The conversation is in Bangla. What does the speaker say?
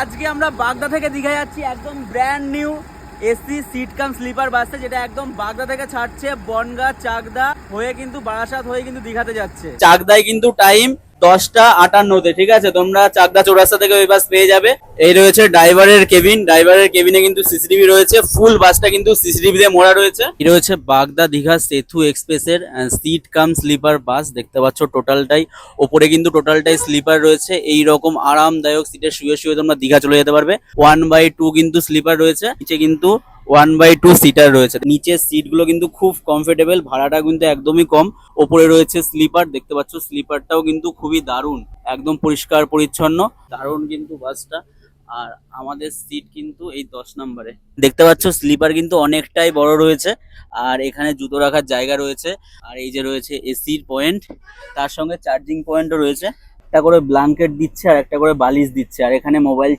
আজকে আমরা বাগদা থেকে দীঘা যাচ্ছি, একদম brand new AC seat cum sleeper বাসে যেটা একদম বাগদা থেকে ছাড়ছে বনগা চাকদা হয়ে কিন্তু বারাসাত হয়ে কিন্তু দীঘাতে যাচ্ছে। চাকদায় কিন্তু টাইম দশটা আটান্নতে, ঠিক আছে? তোমরা চাকদা চৌরাস্তা থেকে ওই বাস পেয়ে যাবে। এই রয়েছে ড্রাইভারের কেবিন ড্রাইভারের কেবিনে কিন্তু সিসিটিভি রয়েছে। ফুল বাসটা কিন্তু সিসিটিভি দিয়ে মোড়া রয়েছে। এই রয়েছে বাগদা দীঘা সেতু এক্সপ্রেসের সিট কাম স্লিপার বাস দেখতে পাচ্ছ টোটালটাই ওপরে কিন্তু টোটালটাই স্লিপার রয়েছে। এই রকম আরামদায়ক সিটে শুয়ে শুয়ে তোমরা দীঘা চলে যেতে পারবে। ওয়ান বাই টু কিন্তু স্লিপার রয়েছে। নিচে কিন্তু ওয়ান বাই টু সিটার রয়েছে। নিচের সিটগুলো কিন্তু খুব কমফোর্টেবল ভাড়াটা কিন্তু একদমই কম। ওপরে রয়েছে স্লিপার দেখতে পাচ্ছ স্লিপারটাও কিন্তু খুবই দারুণ, একদম পরিষ্কার, পরিচ্ছন্ন। দারুণ কিন্তু বাসটা। আর আমাদের সিট কিন্তু এই দশ নম্বরে। দেখতে পাচ্ছ স্লিপার কিন্তু অনেকটাই বড় রয়েছে, আর এখানে জুতো রাখার জায়গা রয়েছে। আর এই যে রয়েছে এসির পয়েন্ট তার সঙ্গে চার্জিং পয়েন্টও রয়েছে। একটা করে ব্ল্যাঙ্কেট দিচ্ছে আর একটা করে বালিশ দিচ্ছে। আর এখানে মোবাইল